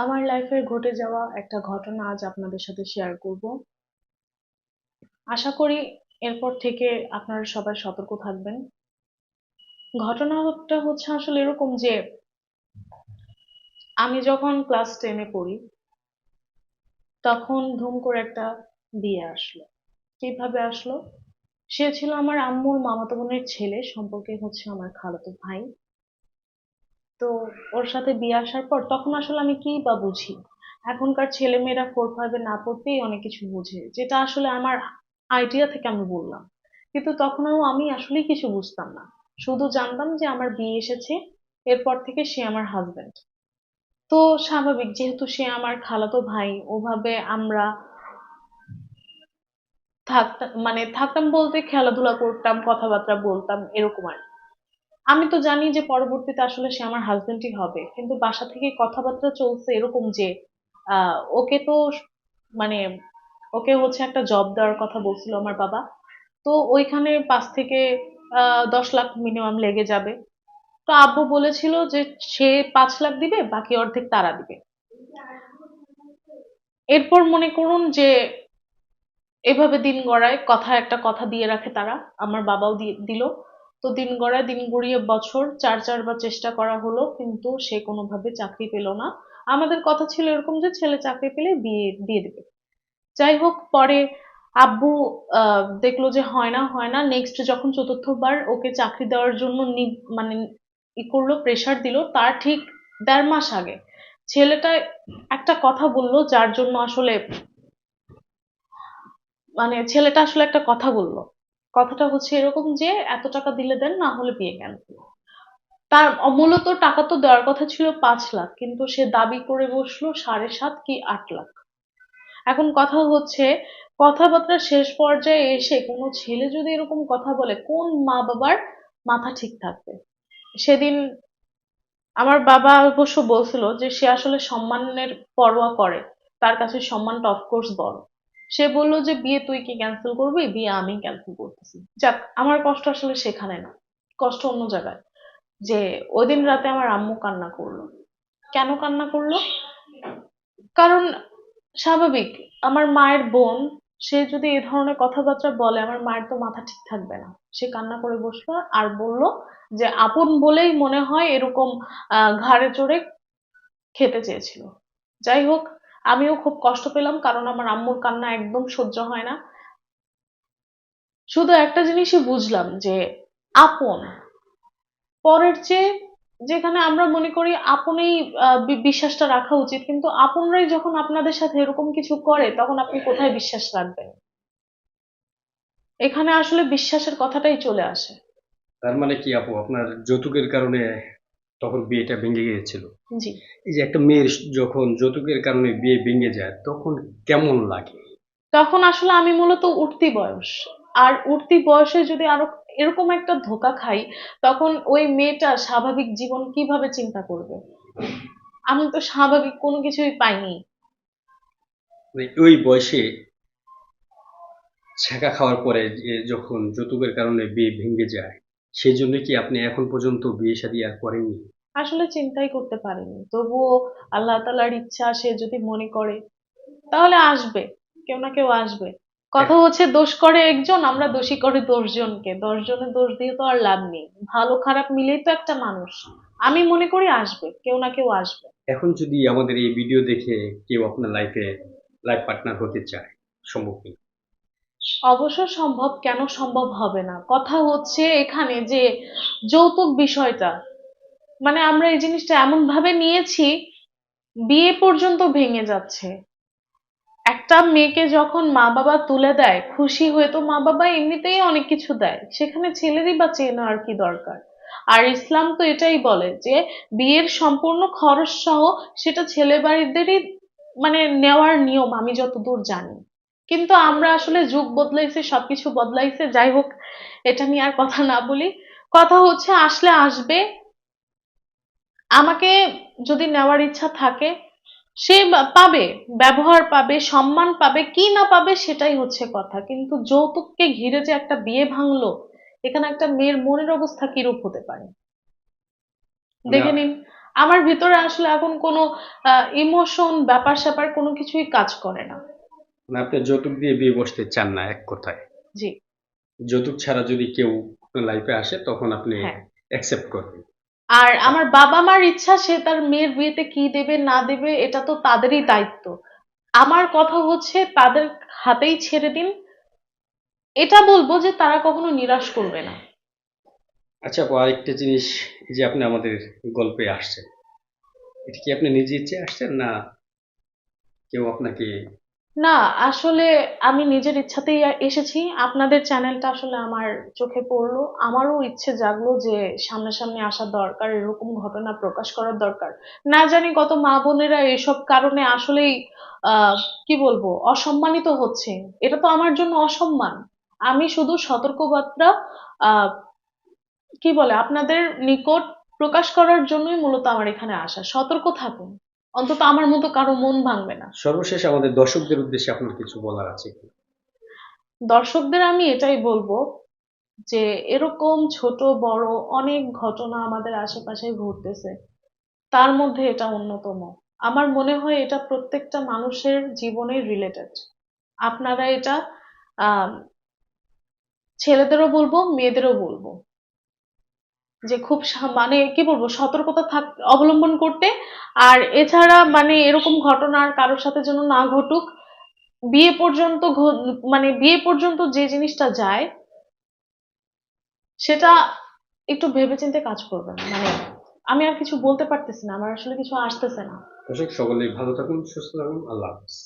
আমার লাইফে ঘটে যাওয়া একটা ঘটনা আজ আপনাদের সাথে শেয়ার করব। আশা করি এরপর থেকে আপনারা সবাই সতর্ক থাকবেন। ঘটনাটা হচ্ছে আসলে এরকম যে, আমি যখন ক্লাস টেনে পড়ি, তখন ধুম করে একটা বিয়ে আসলো। কীভাবে আসলো? সে ছিল আমার আম্মুর মামাতো বোনের ছেলে, সম্পর্কে হচ্ছে আমার খালাতো ভাই। তো ওর সাথে বিয়ে আসার পর তখন আসলে আমি কি বা বুঝি? এখনকার ছেলেমেয়েরা ফোর ফাইভে না পড়তেই অনেক কিছু বুঝে, যেটা আসলে আমার আইডিয়া থেকে আমি বললাম। কিন্তু তখনও আমি আসলেই কিছু বুঝতাম না। শুধু জানতাম যে আমার বিয়ে এসেছে, এরপর থেকে সে আমার হাজবেন্ড তো স্বাভাবিক, যেহেতু সে আমার খালাতো ভাই, ওভাবে আমরা থাকতাম মানে থাকতাম বলতে খেলাধুলা করতাম, কথাবার্তা বলতাম, এরকম আর। আমি তো জানি যে পরবর্তীতে আসলে সে আমার হাজবেন্ডই হবে, কিন্তু বাসা থেকে কথাবার্তা চলছে এরকম যে ওকে তো মানে ওকে হচ্ছে একটা জব দেওয়ার কথা বলছিল আমার বাবা, তো ওইখানে পাঁচ থেকে দশ লাখ মিনিমাম লেগে যাবে। তো আব্বু বলেছিল যে সে পাঁচ লাখ দিবে, বাকি অর্ধেক তারা দিবে। এরপর মনে করুন যে, এভাবে দিন গড়ায় কথা, একটা কথা দিয়ে রাখে তারা, আমার বাবাও দিল। তো দিন গড়ায় দিন গড়িয়ে বছর চার, চারবার চেষ্টা করা হলো, কিন্তু সে কোনোভাবে চাকরি পেল না। আমাদের কথা ছিল এরকম যে ছেলে চাকরি পেলে বিয়ে দিয়ে দেবে। যাই হোক, পরে আব্বু দেখল যে হয় না হয় না নেক্সট যখন চতুর্থবার ওকে চাকরি দেওয়ার জন্য মানে ই করল প্রেসার দিল, তার ঠিক দেড় মাস আগে। ছেলেটা একটা কথা বলল, যার জন্য আসলে মানে ছেলেটা আসলে একটা কথা বলল। কথাটা হচ্ছে এরকম যে, এত টাকা দিলে দেন, না হলে বিয়ে ক্যান্সেল তার মূলত টাকা তো দেওয়ার কথা ছিল পাঁচ লাখ, কিন্তু সে দাবি করে বসল সাড়ে সাত কি আট লাখ। এখন কথা হচ্ছে, কথাবার্তা শেষ পর্যায়ে এসে কোনো ছেলে যদি এরকম কথা বলে, কোন মা বাবার মাথা ঠিক থাকবে? সেদিন আমার বাবা অবশ্য বলছিল যে, সে আসলে সম্মানের পরোয়া করে, তার কাছে সম্মানটা অফকোর্স বড়। সে বলল যে, বিয়ে তুই কি ক্যান্সেল করবি? বিয়ে আমি ক্যান্সেল করতেছি। যাক, আমার কষ্ট আসলে সেখানে না। কষ্ট অন্য জায়গায়। যে ওই দিন রাতে আমার আম্মু কান্না করল। কেন কান্না করল? কারণ, স্বাভাবিক, আমার মায়ের বোন, সে যদি এ ধরনের কথাবার্তা বলে, আমার মায়ের তো মাথা ঠিক থাকবে না। সে কান্না করে বসল আর বলল যে, আপন বলেই মনে হয় এরকম ঘাড়ে চড়ে খেতে চেয়েছিল। যাই হোক আমিও খুব কষ্ট পেলাম, কারণ আমার আম্মুর কান্না একদম সহ্য হয় না। শুধু একটা জিনিসই বুঝলাম যে, আপন। পরের চেয়ে যেখানে আমরা মনে করি আপনেই বিশ্বাসটা রাখা উচিত, কিন্তু আপনরাই যখন আপনাদের সাথে এরকম কিছু করে, তখন আপনি কোথায় বিশ্বাস রাখবেন? এখানে আসলে বিশ্বাসের কথাটাই চলে আসে। তার মানে কি আপু, আপনার যৌতুকের কারণে তখন বিয়েটা ভেঙে গিয়েছিল। জি। এই যে একটা মেয়ের যখন যৌতুকের কারণে বিয়ে ভেঙে যায় তখন কেমন লাগে? তখন আসলে আমি মূলত উঠতি বয়স। আর উঠতি বয়সে যদি আরও এরকম একটা ধোকা খাই তখন ওই মেয়েটা স্বাভাবিক জীবন কীভাবে চিন্তা করবে? আমি তো স্বাভাবিক কোনো কিছুই পাইনি। মানে ওই বয়সে ছেঁকা খাওয়ার পরে যখন যৌতুকের কারণে বিয়ে ভেঙে যায় সেই জন্য কি আপনি এখন পর্যন্ত বিয়ে শাদী আর করেননি? আসলে চিন্তাই করতে পারিনি। তবুও আল্লাহ তাআলার ইচ্ছা সে যদি মনে করে তাহলে আসবে। কেউ না কেউ আসবে। কথা হচ্ছে দোষ করে একজন আমরা দোষী করে দশ জনকে দশ জনের দোষ দিয়ে তো আর লাভ নেই। ভালো খারাপ মিলেই তো একটা মানুষ। আমি মনে করি আসবে কেউ না কেউ আসবে। এখন যদি আমাদের এই ভিডিও দেখে কেউ আপনার লাইফে লাইফ পার্টনার হতে চায় সম্ভব অবশ্য সম্ভব কেন সম্ভব হবে না? কথা হচ্ছে এখানে যে যৌতুক বিষয়টা। মানে আমরা এই জিনিসটা এমন ভাবে নিয়েছি, বিয়ে পর্যন্ত ভেঙে যাচ্ছে। একটা মেয়েকে যখন মা বাবা তুলে দেয়, খুশি হয়ে তো মা বাবা এমনিতেই অনেক কিছু দেয়। সেখানে ছেলেরই বা চেয়ে নেওয়ার কি দরকার? আর ইসলাম তো এটাই বলে যে, বিয়ের সম্পূর্ণ খরচ সহ সেটা ছেলে বাড়িদেরই মানে নেওয়ার নিয়ম, আমি যতদূর জানি। কিন্তু আমরা আসলে যুগ বদলাইছে সবকিছু বদলাইছে। যাই হোক এটা নিয়ে আর কথা না বলি। কথা হচ্ছে আসলে আসবে। আমাকে যদি নেওয়ার ইচ্ছা থাকে সে পাবে ব্যবহার পাবে সম্মান পাবে কি না পাবে সেটাই হচ্ছে কথা। কিন্তু যৌতুককে ঘিরে যে একটা বিয়ে ভাঙলো এখানে একটা মেয়ের মনের অবস্থা কিরূপ হতে পারে? দেখে নিন আমার ভিতরে আসলে এখন কোনো ইমোশন ব্যাপার স্যাপার কোনো কিছুই কাজ করে না। মানে আপনি যৌতুক দিয়ে বিয়ে বসতে চান না এক কথায়। জি। যৌতুক ছাড়া যদি কেউ লাইফে আসে তখন আপনি হ্যাঁ। অ্যাকসেপ্ট করবেন। আর আমার বাবা মার ইচ্ছা সে তার মেয়ের বিয়েতে কি দেবে না দেবে এটা তো তাদেরই দায়িত্ব। আমার কথা হচ্ছে তাদের হাতেই ছেড়ে দিন। এটা বলব যে তারা কখনো নিরাশ করবে না। আচ্ছা আপু আরেকটা জিনিস এই যে আপনি আমাদের গল্পে আসছেন। এটা কি আপনি নিজে ইচ্ছে আসছেন না কেউ আপনাকে না, আসলে আমি নিজের ইচ্ছাতেই এসেছি। আপনাদের চ্যানেলটা আসলে আমার চোখে পড়ল। আমারও ইচ্ছে জাগলো যে সামনাসামনি আসা দরকার, এরকম ঘটনা প্রকাশ করার দরকার। না জানি কত মা বোনেরা এসব কারণে আসলেই কি বলব, অসম্মানিত হচ্ছে। এটা তো আমার জন্য অসম্মান। আমি শুধু সতর্কবার্তা কি বলে, আপনাদের নিকট প্রকাশ করার জন্যই মূলত আমার এখানে আসা। সতর্ক থাকুন। অন্তত আমার মতো কারও মন ভাঙবে না। সর্বশেষ আমাদের দর্শকদের উদ্দেশ্যে আপনার কিছু বলার আছে কি? দর্শকদের আমি এটাই বলব যে এরকম ছোট বড় অনেক ঘটনা আমাদের আশেপাশে ঘটতেছে তার মধ্যে এটা অন্যতম। আমার মনে হয় এটা প্রত্যেকটা মানুষের জীবনে রিলেটেড আপনারা এটা আহ ছেলেদেরও বলব মেয়েদেরও বলব। যে খুব মানে কি বলব, সতর্কতা থাক, অবলম্বন করতে। আর এছাড়া মানে এরকম ঘটনা আর কারোর সাথে যেন না ঘটুক, বিয়ে পর্যন্ত মানে বিয়ে পর্যন্ত যে জিনিসটা যায়, সেটা একটু ভেবেচিন্তে কাজ করবেন মানে আমি আর কিছু বলতে পারতেছি না, আমার আসলে কিছু আসতেছে না। সকলেই ভালো থাকুন, সুস্থ থাকুন, আল্লাহ হাফিজ।